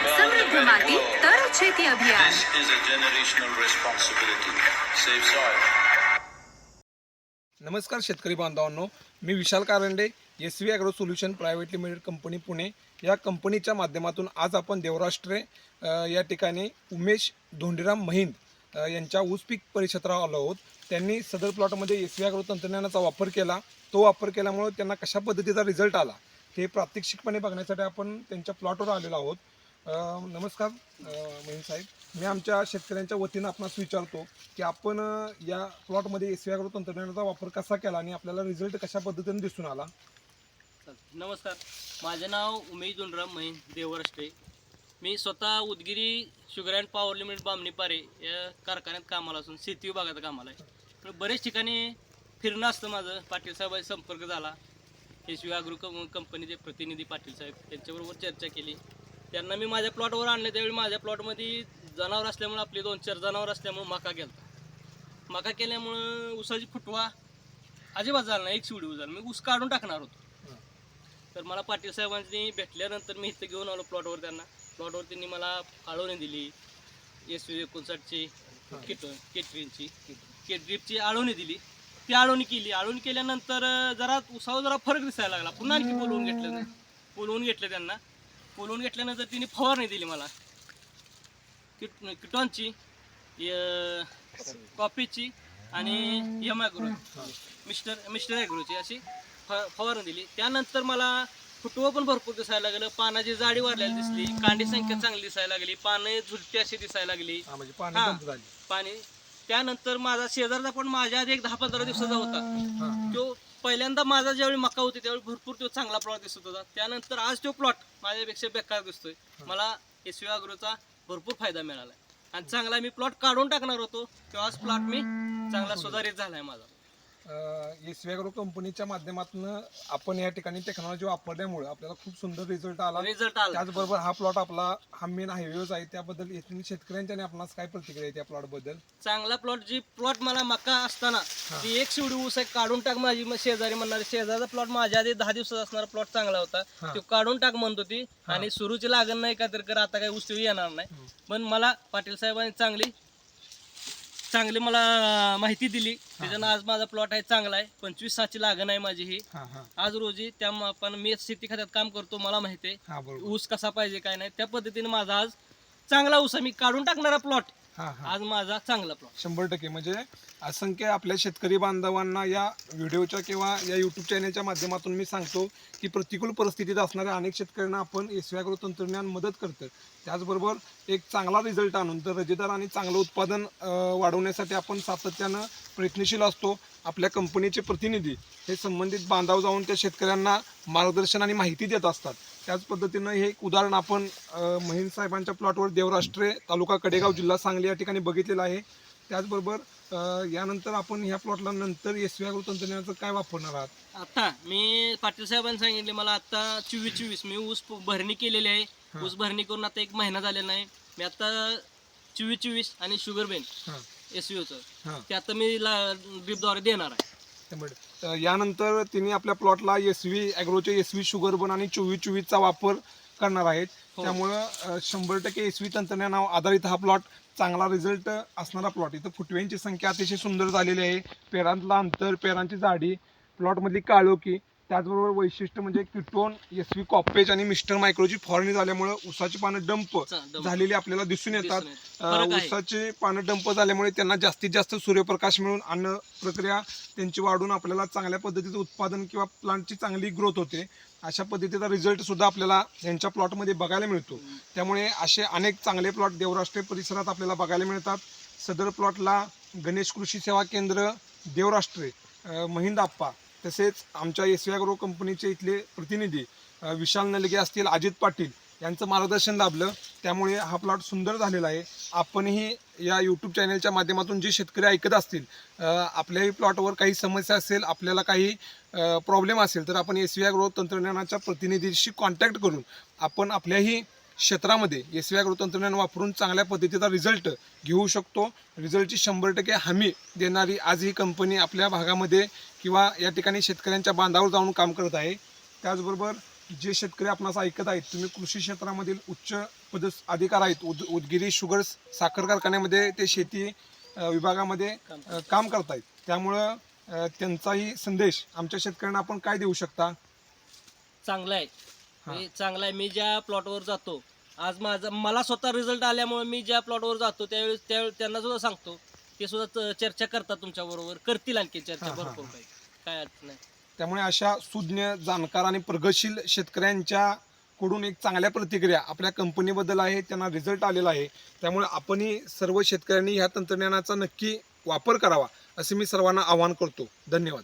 સમૃદ્ધ માટી તર છેતી અભિયાન This is a generational responsibility. Save soil. नमस्कार शेतकरी बांधवांनो मी Vishal Karande S V agro solution private limited company Pune या कंपनीच्या माध्यमातून आज आपण देवराष्ट्रे अ, या ठिकाणी उमेश धोंडीराम महिंद अ, यांच्या ऊस पीक परिक्षेत्रावर आलो आहोत त्यांनी सदर प्लॉटमध्ये एस व्ही ॲग्रो तंत्रज्ञानाचा वापर केला तो वापर केल्यामुळे त्यांना कशा पद्धतीचा रिझल्ट आला हे प्रात्यक्षिकपणे बघण्यासाठी आपण त्यांच्या प्लॉटवर आलेलो आहोत अ, नमस्कार अ, साहेब. मी आमच्या शेतकऱ्यांच्या वतीनं आपणास विचारतो की आपण या प्लॉटमध्ये एस व्ही तंत्रज्ञानाचा वापर कसा केला आणि आपल्याला रिझल्ट कशा पद्धतीने दिसून आला? नमस्कार. माझे नाव उमेश दोनराम महीन देवराष्ट्रे मी स्वतः Udgiri sugar and power limited Bamanipare या कारखान्यात कामाला असून शेती विभागात कामाला आहे. तर बरेच ठिकाणी फिरणं असतं माझं. पाटील साहेबांशी संपर्क झाला. एस व्ही कंपनीचे प्रतिनिधी पाटील साहेब त्यांच्याबरोबर चर्चा केली. त्यांना मी माझ्या प्लॉटवर आणले त्यावेळी माझ्या प्लॉटमध्ये जनावर असल्यामुळे आपले दोन चार जनावर असल्यामुळे मका केला मका केल्यामुळं ऊसाची फुटवा अजिबात झाला नाही एक शिवडी झाला मी ऊस काढून टाकणार होतो. तर मला पाटील साहेबांनी भेटल्यानंतर मी इथं घेऊन आलो प्लॉटवर त्यांना. प्लॉटवर त्यांनी मला आळवणी दिली एस व्ही एकोणसाठची किट केटरीनची केटरीपची आळवणी दिली. ती आळवणी केली. आळवणी केल्यानंतर जरा उसावर जरा फरक दिसायला लागला. पुन्हा आणखी बोलवून घेतलं बोलवून घेतलं त्यांना. बोलवून घेतल्यानंतर तिने फवारणी दिली मला. किट किटॉनची कॉफीची आणि ॲग्रो मिस्टर मिस्टर ॲग्रोची अशी फ फवारणी दिली. त्यानंतर मला फुटवं पण भरपूर दिसायला लागलं. पानाची जाडी वाढलेली दिसली. कांडी संख्या चांगली दिसायला लागली. पानं झुलटी अशी दिसायला लागली. हा, म्हणजे पाणी. त्यानंतर माझा शेजारचा पण माझ्या आधी एक दहा पंधरा दिवसाचा होता. तो पहिल्यांदा माझा ज्यावेळी मका होती त्यावेळी भरपूर तो चांगला प्लॉट दिसत होता. त्यानंतर आज तो प्लॉट माझ्यापेक्षा बेकार दिसतोय. मला एस व्ही अग्रोचा भरपूर फायदा मिळाला आणि चांगला मी प्लॉट काढून टाकणार होतो तेव्हाच प्लॉट मी चांगला सुधारित झालाय माझा. एस व्ही ॲग्रो कंपनीच्या माध्यमातून आपण या ठिकाणी टेक्नॉलॉजी वापरल्यामुळे आपल्याला खूप सुंदर रिझल्ट आला. रिझल्ट आला. त्याचबरोबर हा प्लॉट आपला हा मेन हायवेज आहे. त्याबद्दल येथील शेतकऱ्यांच्या आपणास काय प्रतिक्रिया आहे त्या प्लॉटबद्दल? चांगला प्लॉट जी प्लॉट मला मका असताना ती एक शिवडी ऊस आहे काढून टाक माझी म- शेजारी म्हणणारे शेजारचा प्लॉट माझ्या आधी दहा दिवसाचा असणारा प्लॉट चांगला होता. हा. तो काढून टाक म्हणत होती. आणि सुरूची लागण नाही का तर कर आता काही ऊस येणार नाही. पण मला पाटील साहेबांनी चांगली चांगली मला माहिती दिली. त्याच्यानं आज माझा प्लॉट आहे चांगला आहे. पंचवीस साची लागण आहे माझी ही. हा हा. आज रोजी त्या पण मी शेती खात्यात काम करतो मला माहिती आहे. बरोबर. ऊस कसा पाहिजे काय नाही. त्या पद्धतीने माझा आज चांगला ऊस आहे. मी काढून टाकणारा प्लॉट हा हा. आज माझा चांगला प्लॉट शंभर टक्के. म्हणजे असंख्य आपल्या शेतकरी बांधवांना या व्हिडिओच्या किंवा या यूट्यूब चॅनलच्या माध्यमातून मी सांगतो की प्रतिकूल परिस्थितीत असणाऱ्या अनेक शेतकऱ्यांना आपण एस व्ही तंत्रज्ञान मदत करतं त्याचबरोबर एक चांगला रिझल्ट आणून तर रजेदार आणि चांगलं उत्पादन अं, वाढवण्यासाठी आपण सातत्यानं प्रयत्नशील असतो. आपल्या कंपनीचे प्रतिनिधी हे संबंधित बांधाव जाऊन त्या शेतकऱ्यांना मार्गदर्शन आणि माहिती देत असतात. त्याच पद्धतीनं हे एक उदाहरण आपण अं, महिंद साहेबांच्या प्लॉटवर देवराष्ट्रे तालुका कडेगाव जिल्हा सांगली या ठिकाणी बघितलेलं आहे. त्याचबरोबर यानंतर आपण ह्या प्लॉटला नंतर एस व्ही तंत्रज्ञानाचं काय वापरणार आहात? आता मी पाटील साहेबांनी सांगितले मला आता चोवीस चोवीस मी ऊस भरणी केलेली आहे. ऊस भरणी करून आता एक महिना झालेला नाही. मी आता चोवीस चोवीस आणि शुगर बेन एस होतं हां. ते आता मी ड्रीपद्वारे देणार आहे. यानंतर तिने आपल्या प्लॉटला एस व्ही ॲग्रोचे एस व्ही शुगर बन आणि चोवीस चोवीसचा वापर करणार आहेत. हो. त्यामुळं शंभर टक्के एस व्ही तंत्रज्ञानावर आधारित हा प्लॉट चांगला रिझल्ट असणारा प्लॉट. इथं फुटव्यांची संख्या अतिशय सुंदर झालेली आहे. पेरांतला अंतर पेरांची जाडी प्लॉटमधली काळोखी त्याचबरोबर वैशिष्ट्य म्हणजे किटोन एस व्ही कॉपेज आणि मिस्टर मायक्रोची फवारणी झाल्यामुळे उसाची पानं डंप. झालेली आपल्याला दिसून येतात. ऊसाची पानं डंप झाल्यामुळे त्यांना जास्तीत जास्त सूर्यप्रकाश मिळून अन्न प्रक्रिया त्यांची वाढून आपल्याला चांगल्या पद्धतीचं उत्पादन किंवा प्लांटची चांगली ग्रोथ होते. अशा पद्धतीचा रिझल्ट सुद्धा आपल्याला यांच्या प्लॉटमध्ये बघायला मिळतो. त्यामुळे असे अनेक चांगले प्लॉट देवराष्ट्रे परिसरात आपल्याला बघायला मिळतात. सदर प्लॉटला गणेश कृषी सेवा केंद्र देवराष्ट्रे महिंद आप्पा तसेच आमच्या एस व्ही कंपनीचे इथले प्रतिनिधी विशाल नलगे असतील अजित पाटील यांचं मार्गदर्शन लाभलं. त्यामुळे हा प्लॉट सुंदर झालेला आहे. आपणही या यूट्यूब चॅनलच्या माध्यमातून जे शेतकरी ऐकत असतील आपल्याही प्लॉटवर काही समस्या असेल आपल्याला काही प्रॉब्लेम असेल तर आपण एस व्ही तंत्रज्ञानाच्या प्रतिनिधीशी कॉन्टॅक्ट करून आपण आपल्याही क्षेत्रामध्ये एस व्ही तंत्रज्ञान वापरून चांगल्या पद्धतीचा रिझल्ट घेऊ शकतो. रिझल्टची शंभर टक्के हमी देणारी आज ही कंपनी आपल्या भागामध्ये किंवा या ठिकाणी शेतकऱ्यांच्या बांधावर जाऊन काम करत आहे. त्याचबरोबर जे शेतकरी आपणास ऐकत आहेत तुम्ही कृषी क्षेत्रामधील उच्च पद अधिकार आहेत उद उदगिरी शुगर साखर कारखान्यामध्ये ते शेती विभागामध्ये काम करत आहेत त्यामुळं त्यांचाही संदेश आमच्या शेतकऱ्यांना आपण काय देऊ शकता? चांगलं आहे. म्हणजे चांगलं आहे. मी ज्या प्लॉटवर जातो आज माझा मला स्वतः रिझल्ट आल्यामुळे मी ज्या प्लॉटवर जातो त्यावेळेस त्यावेळेस त्यांना सुद्धा सांगतो ते सुद्धा चर्चा करतात तुमच्या बरोबर. करतील आणखी चर्चा भरपूर. काही. काय अडचण नाही. त्यामुळे अशा सुज्ञ जाणकार आणि प्रगतशील शेतकऱ्यांच्या कडून एक चांगल्या प्रतिक्रिया आपल्या कंपनीबद्दल आहे त्यांना रिझल्ट आलेला आहे. त्यामुळे आपणही सर्व शेतकऱ्यांनी ह्या तंत्रज्ञानाचा नक्की वापर करावा असे मी सर्वांना आवाहन करतो. धन्यवाद.